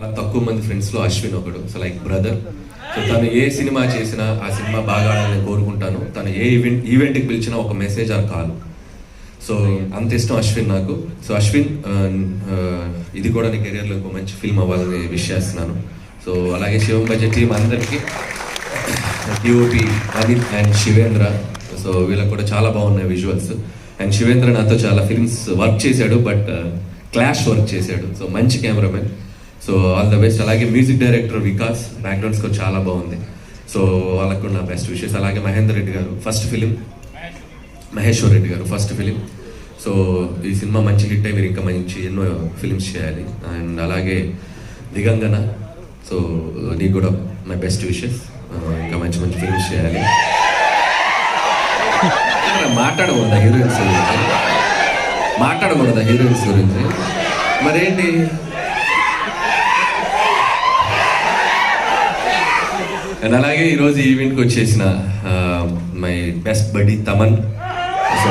చాలా తక్కువ మంది ఫ్రెండ్స్లో అశ్విన్ ఒకడు. సో లైక్ బ్రదర్ సో తను ఏ సినిమా చేసినా ఆ సినిమా బాగా ఆడాలని కోరుకుంటాను. తను ఏ ఈవెంట్ ఈవెంట్కి పిలిచినా ఒక మెసేజ్ ఆర్ కాల్ సో అంత ఇష్టం అశ్విన్ నాకు. సో అశ్విన్ ఇది కూడా నీ కెరియర్లో ఒక మంచి ఫిల్మ్ అవ్వాలని విష్ చేస్తున్నాను. సో అలాగే శివం బడ్జెట్ టీం అందరికీ DOP Anith and Shivendra so వీళ్ళకి కూడా చాలా బాగున్నాయి విజువల్స్ అండ్ శివేంద్ర నాతో చాలా ఫిల్మ్స్ వర్క్ చేశాడు బట్ క్లాష్ వర్క్ చేశాడు. సో మంచి cameraman so all the best అలాగే music director Vikas background score చాలా బాగుంది. సో వాళ్ళకు నా బెస్ట్ విషెస్ అలాగే Mahender Reddy garu first film Maheshwar Reddy garu first film so ఈ సినిమా మంచి హిట్ అయ్యి మీరు ఇంకా మంచి ఎన్నో ఫిలిమ్స్ చేయాలి. అండ్ అలాగే దిగంగన. సో నీకు కూడా మై బెస్ట్ విషెస్ ఇంకా మంచి మంచి ఫిలిమ్స్ చేయాలి. మాట్లాడకూడదా హీరోయిన్స్ గురించి? మాట్లాడకూడదా హీరోయిన్స్ గురించి? మరేంటి? అండ్ అలాగే ఈరోజు ఈవెంట్కి వచ్చేసిన my best buddy Thaman. So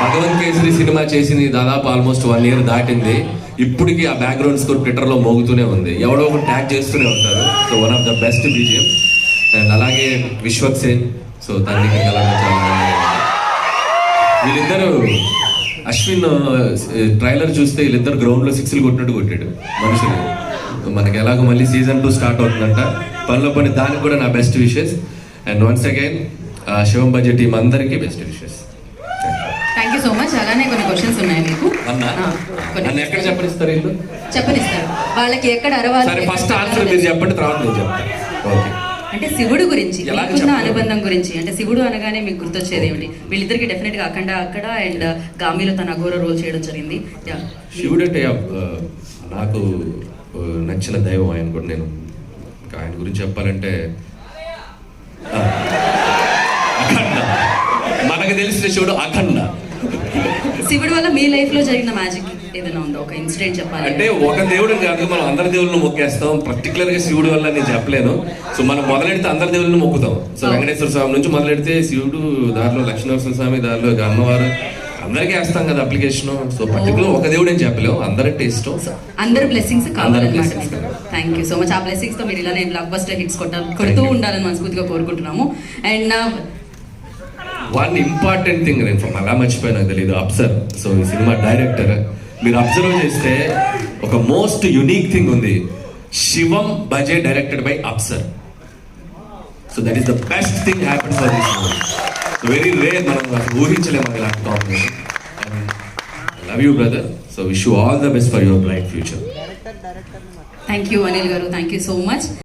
Bhagavanth Kesari cinema చేసింది దాదాపు ఆల్మోస్ట్ వన్ ఇయర్ దాటింది. ఇప్పటికీ ఆ బ్యాక్గ్రౌండ్ స్కోర్ ట్విట్టర్లో మోగుతూనే ఉంది. ఎవడో ఒకటి ట్యాగ్ చేస్తూనే ఉంటారు. So one of the best BGM and అలాగే విశ్వక్ సేన్. సో తనకి వీళ్ళిద్దరు అశ్విన్ ట్రైలర్ చూస్తే వీళ్ళిద్దరు గ్రౌండ్లో సిక్స్లు కొట్టినట్టు కొట్టాడు మనుషులు. మనకి ఎలాగో మళ్ళీ సీజన్ టూ స్టార్ట్ అవుతుందంట. పనిలో పని దానికి కూడా నా best wishes and once again Shivam budget team అందరికీ best wishes thank you so much అలానే కొన్ని క్వశ్చన్స్ ఉన్నాయి మీకు. నన్ను ఎక్కడ చెప్పనిస్తారు వీళ్ళు? చెప్పనిస్తారు. వాళ్ళకి ఎక్కడ అరవాలి? ఫస్ట్ ఆన్సర్ మీరు చెప్పండి తర్వాత నేను చెప్తాను ఓకే అంటే శివుడు గురించి మీకున్న? అనుబంధం గురించి అంటే శివుడు అనగానే మీకు గుర్తొచ్చేది ఏమిటి? వీళ్ళిద్దరికి డెఫినెట్గా అఖండ అక్కడ అండ్ గామిలో తన అఘోర రోల్ చేయడం జరిగింది. శివుడు అంటే ఆ, నాకు ఆ, నచ్చిన దైవం ఆయన కూడా నేను ఇంకా ఆయన గురించి చెప్పాలంటే అఖండ. మనకు తెలిసిన శివుడు అఖండ. శివుడు వల్ల మీ లైఫ్లో జరిగిన మ్యాజిక్ ఏదైనా ఉందో? ఒక ఇన్సిడెంట్ చెప్పాలి. అంటే ఒక దేవుడు కాదు మనం అందరి దేవుళ్ళని మొక్కేస్తాం. పర్టికులర్గా శివుడు వల్ల నేను చెప్పలేను. సో మనం మొదలెడితే అందరి దేవుళ్ళని మొక్కుతాం. సో వెంకటేశ్వర స్వామి నుంచి మొదలెడితే శివుడు దారిలో లక్ష్మీనరసింహ స్వామి దారిలో అమ్మవారు. అందరికీ వేస్తాం కదా అప్లికేషన్. సో పర్టికులర్ ఒక దేవుడు అని చెప్పలేము అందరంటే ఇష్టం అందరు blessings. Thank you so much ఆ బ్లెస్సింగ్స్తో మీరు ఇలానే బ్లాక్ బస్టర్ హిట్స్ కొట్ట కొడుతూ ఉండాలని మనస్ఫూర్తిగా కోరుకుంటున్నాము. అండ్ వన్ ఇంపార్టెంట్ థింగ్ నేను అలా మర్చిపోయినా తెలియదు అబ్జర్వ్ సో ఈ సినిమా డైరెక్టర్ మీరు అబ్జర్వ్ చేస్తే ఒక మోస్ట్ యునిక్ థింగ్ ఉంది. Shivam Bhaje directed by Apsar so that is the best thing happen for this movie very rare మనం అసలు ఊహించలేము ఇలాంటి combination love you brother so wish you all the best for your bright future thank you Anil garu. Thank you so much